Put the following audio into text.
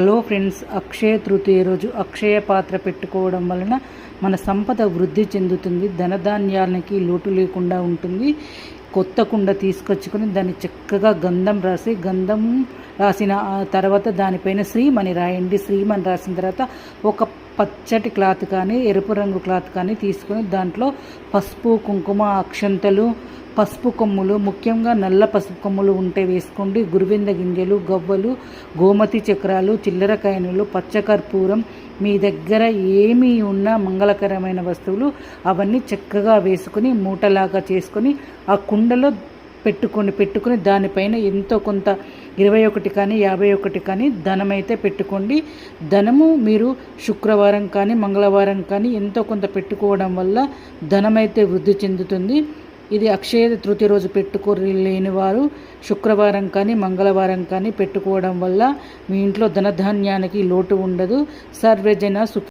Hello friends Akshaya Tritiya రోజు అక్షయ పాత్ర పెట్టుకోవడం వలన మన సంపద వృద్ధి చెందుతుంది. ధనధాన్యాలకి లోటు లేకుండా ఉంటుంది. కొత్త కుండ తీసుకొచ్చుకొని దాన్ని చక్కగా గంధం రాసి గంధం రాసిన తర్వాత దానిపైన శ్రీమని రాయండి. శ్రీమని రాసిన తర్వాత ఒక పచ్చటి క్లాత్ కానీ ఎరుపు రంగు క్లాత్ కానీ తీసుకొని దాంట్లో పసుపు కుంకుమ అక్షంతలు పసుపు కొమ్ములు ముఖ్యంగా నల్ల పసుపు కొమ్ములు ఉంటే వేసుకోండి. గురువింద గింజలు గవ్వలు గోమతి చక్రాలు చిల్లర కాయనులు పచ్చకర్పూరం మీ దగ్గర ఏమి ఉన్నా మంగళకరమైన వస్తువులు అవన్నీ చక్కగా వేసుకుని మూటలాగా చేసుకొని ఆ కుండలో పెట్టుకొని పెట్టుకుని దానిపైన ఎంతో కొంత ఇరవై ఒకటి కానీ యాభై ఒకటి కానీ ధనమైతే పెట్టుకోండి. ధనము మీరు శుక్రవారం కానీ మంగళవారం కానీ ఎంతో కొంత పెట్టుకోవడం వల్ల ధనమైతే వృద్ధి చెందుతుంది. ఇది అక్షయ తృతీయ రోజు పెట్టుకోలేని వారు శుక్రవారం కానీ మంగళవారం కానీ పెట్టుకోవడం వల్ల మీ ఇంట్లో ధనధాన్యానికి లోటు ఉండదు. సర్వజన సుఖ